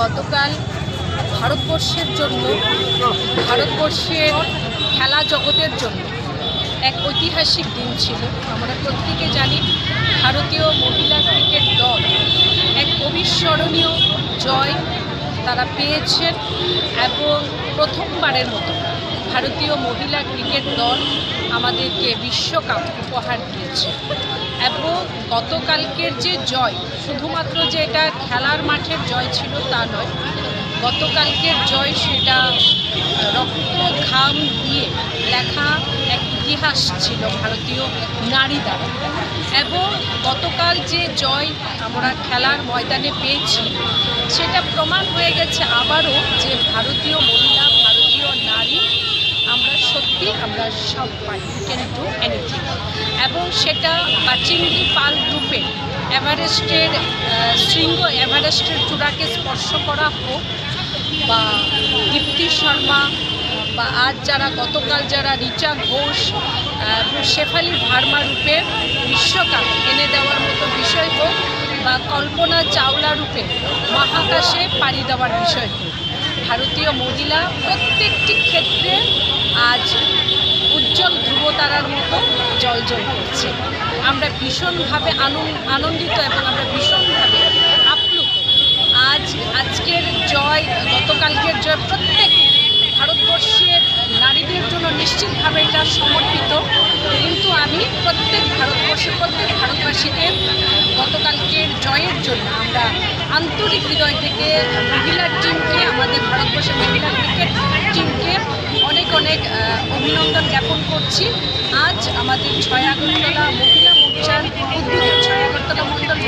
গতকাল ভারতবর্ষের জন্য, ভারতবর্ষের খেলা জগতের জন্য এক ঐতিহাসিক দিন ছিল। আমরা প্রত্যেকে জানি ভারতীয় মহিলা ক্রিকেট দল এক অবিস্মরণীয় জয় তারা পেয়েছেন এবং প্রথমবারের মতো ভারতীয় মহিলা ক্রিকেট দল আমাদেরকে বিশ্বকাপ উপহার দিয়েছে। এবং গতকালকের যে জয়, শুধুমাত্র যে এটা খেলার মাঠের জয় ছিল তা নয়, গতকালকের জয় সেটা রক্ত ঘাম দিয়ে লেখা এক ইতিহাস ছিল ভারতীয় নারী দ্বারা। এবং গতকাল যে জয় আমরা খেলার ময়দানে পেয়েছি, সেটা প্রমাণ হয়ে গেছে আবারও যে ভারতীয় মহিলা ভারতীয় নারী আমরা সব পারি ক্যান ডু এনিথিং এবং সেটা বাচিন্দি পাল গ্রুপে এভারেস্টের শৃঙ্গ এভারেস্টের চূড়াকে স্পর্শ করা হোক বা দীপ্তি শর্মা বা আজ যারা, গতকাল যারা রিচা ঘোষ শেফালি ভার্মা রূপে বিশ্বকাপ এনে দেওয়ার মতো বিষয় হোক বা কল্পনা চাওলা রূপে মহাকাশে পাড়ি দেওয়ার বিষয় হোক, ভারতীয় মহিলা প্রত্যেকটি ক্ষেত্রে আজ জলজল করছে। আমরা ভীষণভাবে আনন্দ আনন্দিত এবং আমরা ভীষণভাবে আপ্লুত। আজ আজকের জয় গতকালকের জয় প্রত্যেক ভারতবর্ষের নারীদের জন্য নিশ্চিতভাবে এটা সমর্পিত। কিন্তু আমি প্রত্যেক ভারতবর্ষের প্রত্যেক ভারতবাসীকে গতকালকের জয়ের জন্য আমরা আন্তরিক হৃদয় থেকে মহিলা টিমকে আমাদের ভারতবর্ষের মহিলা ক্রিকেট আহ, অভিনন্দন জ্ঞাপন করছি। আজ আমাদের ছয় আগরতলা মহিলা মোর্চার উদ্যোগে ছয় আগরতলা মণ্ডল